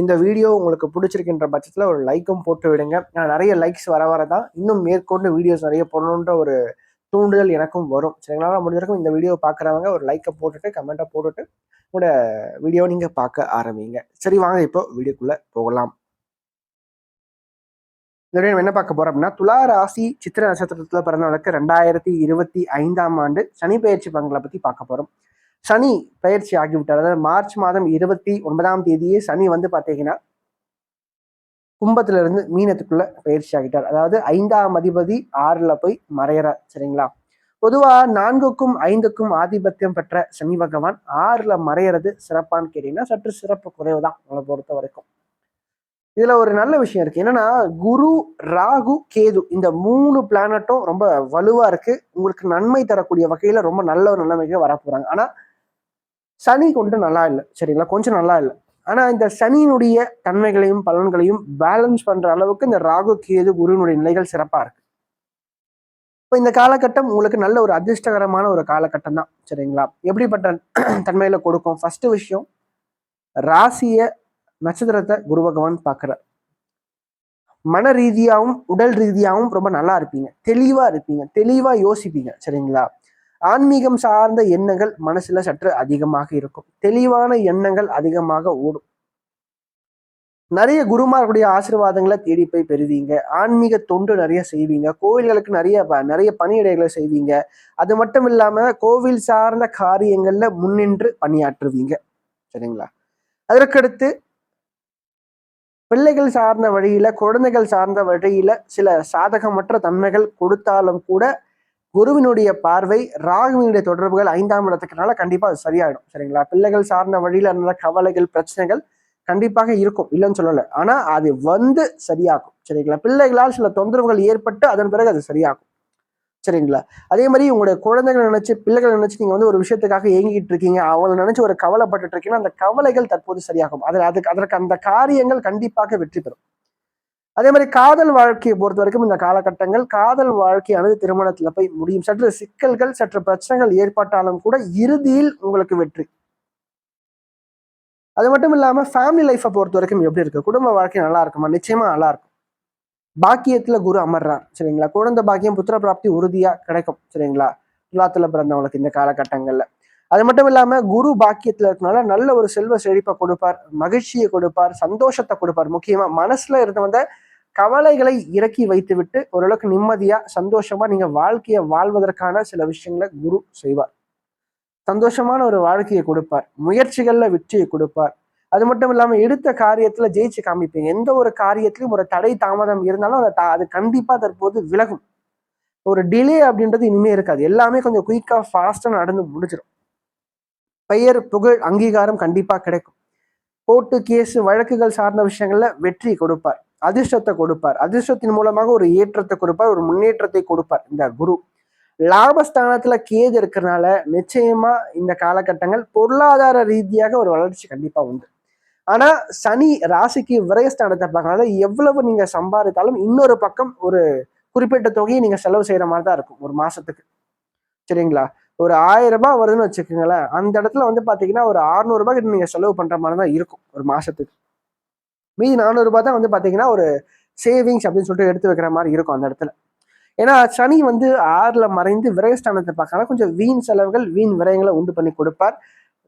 இந்த வீடியோ உங்களுக்கு பிடிச்சிருக்கின்ற பட்சத்தில் ஒரு லைக்கும் போட்டு விடுங்க. நான் நிறைய லைக்ஸ் வர வர தான் இன்னும் மேற்கொண்டு வீடியோஸ் நிறைய போடணுன்ற ஒரு தூண்டுதல் எனக்கும் வரும். சரிங்களா? முடிஞ்ச வரைக்கும் இந்த வீடியோ பார்க்குறவங்க ஒரு லைக்கை போட்டுட்டு கமெண்ட்டை போட்டுட்டு உங்களோட வீடியோ நீங்கள் பார்க்க ஆரம்பிங்க. சரி வாங்க இப்போ வீடியோக்குள்ளே போகலாம். இந்த வீடியோ நம்ம என்ன பார்க்க போறோம் அப்படின்னா துலா ராசி சித்திர நட்சத்திரத்தில் பிறந்தவனுக்கு ரெண்டாயிரத்தி இருபத்தி ஐந்தாம் ஆண்டு சனி பயிற்சி பங்களை பற்றி பார்க்க போகிறோம் சனி பயிற்சி ஆகிவிட்டார். அதாவது மார்ச் மாதம் இருபத்தி ஒன்பதாம் தேதியே சனி வந்து பார்த்தீங்கன்னா கும்பத்துல இருந்து மீனத்துக்குள்ள பயிற்சி ஆகிட்டார். அதாவது ஐந்தாம் அதிபதி ஆறுல போய் மறையிறார் சரிங்களா? பொதுவா நான்குக்கும் ஐந்துக்கும் ஆதிபத்தியம் பெற்ற சனி பகவான் ஆறுல மறையறது சிறப்பான்னு கேட்டீங்கன்னா சற்று சிறப்பு குறைவுதான் உங்களை பொறுத்த வரைக்கும். இதுல ஒரு நல்ல விஷயம் இருக்கு. என்னன்னா குரு ராகு கேது இந்த மூணு பிளானட்டும் ரொம்ப வலுவா இருக்கு. உங்களுக்கு நன்மை தரக்கூடிய வகையில ரொம்ப நல்ல ஒரு நிலைமைக்கு வர போறாங்க ஆனா சனி கொண்டு நல்லா இல்லை சரிங்களா? கொஞ்சம் நல்லா இல்லை. ஆனா இந்த சனியினுடைய தன்மைகளையும் பலன்களையும் பேலன்ஸ் பண்ற அளவுக்கு இந்த ராகு கேது குருவினுடைய நிலைகள் சிறப்பா இருக்கு. இப்போ இந்த காலகட்டம் உங்களுக்கு நல்ல ஒரு அதிர்ஷ்டகரமான ஒரு காலகட்டம் தான் சரிங்களா? எப்படிப்பட்ட தன்மையில கொடுக்கும்? ஃபர்ஸ்ட் விஷயம் ராசிய நட்சத்திரத்தை குரு பகவான் பார்க்குறார். மன ரீதியாகவும் உடல் ரீதியாகவும் ரொம்ப நல்லா இருப்பீங்க. தெளிவா இருப்பீங்க. தெளிவா யோசிப்பீங்க சரிங்களா? ஆன்மீகம் சார்ந்த எண்ணங்கள் மனசுல சற்று அதிகமாக இருக்கும். தெளிவான எண்ணங்கள் அதிகமாக ஓடும். நிறைய குருமார்களுடைய ஆசீர்வாதங்களை தேடி போய் பெறுவீங்க. ஆன்மீக தொண்டு நிறைய செய்வீங்க. கோவில்களுக்கு நிறைய ப- நிறைய பணியிடைகளை செய்வீங்க. அது மட்டும் இல்லாம கோவில் சார்ந்த காரியங்கள்ல முன்னின்று பணியாற்றுவீங்க. சரிங்களா? அதற்கடுத்து பிள்ளைகள் சார்ந்த வழியில குழந்தைகள் சார்ந்த வழியில சில சாதகமற்ற தன்மைகள் கொடுத்தாலும் கூட குருவினுடைய பார்வை ராகுவினுடைய தொடர்புகள் ஐந்தாம் இடத்துக்குனால கண்டிப்பா அது சரியாயிடும் சரிங்களா? பிள்ளைகள் சார்ந்த வழியில இருந்த கவலைகள் பிரச்சனைகள் கண்டிப்பாக இருக்கும் இல்லைன்னு சொல்லலை. ஆனா அது வந்து சரியாகும் சரிங்களா? பிள்ளைகளால் சில தொந்தரவுகள் ஏற்பட்டு அதன் பிறகு அது சரியாகும் சரிங்களா? அதே மாதிரி உங்களுடைய குழந்தைகளை நினைச்சு பிள்ளைகளை நினைச்சு நீங்க வந்து ஒரு விஷயத்துக்காக ஏங்கிட்டு இருக்கீங்க அவங்களை நினைச்சு ஒரு கவலைப்பட்டுட்டு இருக்கீங்கன்னா அந்த கவலைகள் தற்போது சரியாகும். அதில் அதுக்கு அதற்கு அந்த காரியங்கள் கண்டிப்பாக வெற்றி பெறும். அதே மாதிரி காதல் வாழ்க்கையை பொறுத்த வரைக்கும் இந்த காலகட்டங்கள் காதல் வாழ்க்கையானது திருமணத்துல போய் முடியும். சற்று சிக்கல்கள் சற்று பிரச்சனைகள் ஏற்பட்டாலும் கூட இறுதியில் உங்களுக்கு வெற்றி. அது மட்டும் இல்லாம ஃபேமிலி லைஃப்பை பொறுத்த வரைக்கும் எப்படி இருக்கு? குடும்ப வாழ்க்கை நல்லா இருக்குமா? நிச்சயமா நல்லா இருக்கும். பாக்கியத்துல குரு அமர்றார் சரிங்களா? குழந்தை பாக்கியம் புத்திர பிராப்தி உறுதியா கிடைக்கும் சரிங்களா? துலாத்துல பிறந்தவங்களுக்கு இந்த காலகட்டங்கள்ல. அது மட்டும் இல்லாம குரு பாக்கியத்துல இருக்கனால நல்ல ஒரு செல்வ செழிப்பை கொடுப்பார் மகிழ்ச்சியை கொடுப்பார் சந்தோஷத்தை கொடுப்பார். முக்கியமா மனசுல இருந்த வந்த கவலைகளை இறக்கி வைத்துவிட்டு ஓரளவுக்கு நிம்மதியா சந்தோஷமா நீங்க வாழ்க்கையை வாழ்வதற்கான சில விஷயங்களை குரு செய்வார். சந்தோஷமான ஒரு வாழ்க்கையை கொடுப்பார். முயற்சிகள்ல வெற்றியை கொடுப்பார். அது மட்டும் இல்லாம எடுத்த காரியத்துல ஜெயிச்சு காமிப்பீங்க. எந்த ஒரு காரியத்திலும் ஒரு தடை தாமதம் இருந்தாலும் அதை தா- அது கண்டிப்பா தற்போது விலகும். ஒரு டிலே அப்படின்றது இனிமே இருக்காது. எல்லாமே கொஞ்சம் குயிக்கா ஃபாஸ்டா நடந்து முடிஞ்சிடும் பெயர் புகழ் அங்கீகாரம் கண்டிப்பா கிடைக்கும். கோர்ட்டு கேஸ் வழக்குகள் சார்ந்த விஷயங்கள்ல வெற்றி கொடுப்பார். அதிர்ஷ்டத்தை கொடுப்பார். அதிர்ஷ்டத்தின் மூலமாக ஒரு ஏற்றத்தை கொடுப்பார் ஒரு முன்னேற்றத்தை கொடுப்பார் இந்த குரு. லாபஸ்தானத்துல கேது இருக்கிறனால நிச்சயமா இந்த காலகட்டங்கள் பொருளாதார ரீதியாக ஒரு வளர்ச்சி கண்டிப்பா உண்டு. ஆனா சனி ராசிக்கு விரயஸ்தானத்தை பார்க்கறதுனால எவ்வளவு நீங்க சம்பாதித்தாலும் இன்னொரு பக்கம் ஒரு குறிப்பிட்ட தொகையை நீங்க செலவு செய்யற மாதிரி தான் இருக்கும் ஒரு மாசத்துக்கு. சரிங்களா? ஒரு ஆயிரம் ரூபாய் வருதுன்னு வச்சுக்கோங்களேன் அந்த இடத்துல வந்து பாத்தீங்கன்னா ஒரு 600 கிட்ட நீங்க செலவு பண்ற மாதிரி தான் இருக்கும் ஒரு மாசத்துக்கு. மீதி நானூறுரூபா தான் வந்து பார்த்தீங்கன்னா ஒரு சேவிங்ஸ் அப்படின்னு சொல்லிட்டு எடுத்து வைக்கிற மாதிரி இருக்கும் அந்த இடத்துல. ஏன்னா சனி வந்து ஆறுல மறைந்து விரயஸ்தானத்தை பார்க்கலாம் கொஞ்சம் வீண் செலவுகள் வீண் விரயங்களை உண்டு பண்ணி கொடுப்பார்.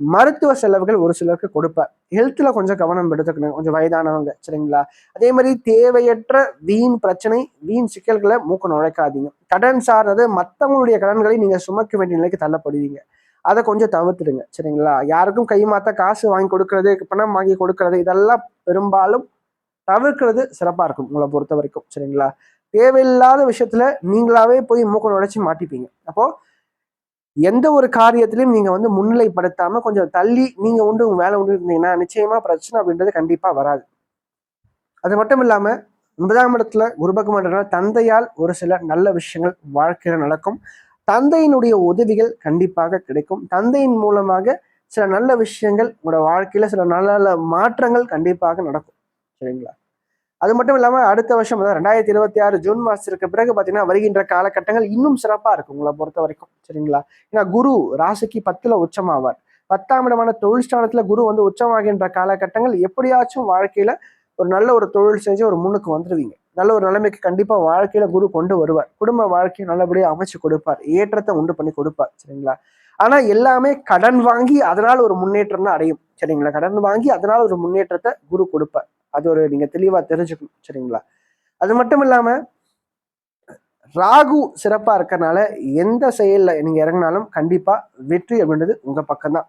மருத்துவ செலவுகள் ஒரு சிலருக்கு கொடுப்பார். ஹெல்த்ல கொஞ்சம் கவனம் எடுத்துக்கணும். கொஞ்சம் வயதானவங்க சரிங்களா? அதே மாதிரி தேவையற்ற வீண் பிரச்சனை வீண் சிக்கல்களை மூக்க நுழைக்காதீங்க. கடன் சார்ந்தது மற்றவங்களுடைய கடன்களை நீங்க சுமக்க வேண்டிய நிலைக்கு தள்ளப்படுவீங்க. அதை கொஞ்சம் தவிர்த்துடுங்க சரிங்களா? யாருக்கும் கை மாற்ற காசு வாங்கி கொடுக்கறது பணம் வாங்கி கொடுக்கறது இதெல்லாம் பெரும்பாலும் தவிர்க்கிறது சிறப்பா இருக்கும் உங்களை பொறுத்த வரைக்கும் சரிங்களா? தேவையில்லாத விஷயத்துல நீங்களாவே போய் மூக்க உடைச்சி மாட்டிப்பீங்க. அப்போ எந்த ஒரு காரியத்திலையும் நீங்க வந்து முன்னிலைப்படுத்தாம கொஞ்சம் தள்ளி நீங்க உண்டு உங்க வேலை உண்டு இருந்தீங்கன்னா நிச்சயமா பிரச்சனை அப்படின்றது கண்டிப்பா வராது. அது மட்டும் இல்லாம ஒன்பதாம் இடத்துல குரு தந்தையால் ஒரு சில நல்ல விஷயங்கள் வாழ்க்கையில நடக்கும். தந்தையினுடைய உதவிகள் கண்டிப்பாக கிடைக்கும். தந்தையின் மூலமாக சில நல்ல விஷயங்கள் உங்களோட வாழ்க்கையில சில நல்ல நல்ல மாற்றங்கள் கண்டிப்பாக நடக்கும். சரிங்களா? அது மட்டும் இல்லாம அடுத்த வருஷம் அதாவது ரெண்டாயிரத்தி இருபத்தி ஆறு ஜூன் மாசத்திற்கு பிறகு பாத்தீங்கன்னா வருகின்ற காலகட்டங்கள் இன்னும் சிறப்பா இருக்கும் உங்களை பொறுத்த வரைக்கும். சரிங்களா? ஏன்னா குரு ராசிக்கு பத்துல உச்சமாவார். பத்தாம் இடமான தொழில் குரு வந்து உச்சமாகின்ற காலகட்டங்கள் எப்படியாச்சும் வாழ்க்கையில ஒரு நல்ல ஒரு தொழில் செஞ்சு ஒரு முன்னுக்கு வந்துடுவீங்க நல்ல ஒரு நிலைமைக்கு கண்டிப்பாக வாழ்க்கையில் குரு கொண்டு வருவார். குடும்ப வாழ்க்கையை நல்லபடியாக அமைச்சு கொடுப்பார். ஏற்றத்தை உண்டு பண்ணி கொடுப்பார். சரிங்களா? ஆனால் எல்லாமே கடன் வாங்கி அதனால் ஒரு முன்னேற்றம் தான் அடையும். சரிங்களா? கடன் வாங்கி அதனால் ஒரு முன்னேற்றத்தை குரு கொடுப்பார். அது ஒரு நீங்கள் தெளிவாக தெரிஞ்சுக்கணும். சரிங்களா? அது மட்டும் இல்லாமல் ராகு சிறப்பாக இருக்கிறனால எந்த செயலில் நீங்கள் இறங்கினாலும் கண்டிப்பாக வெற்றி அப்படின்றது உங்கள் பக்கம்தான்.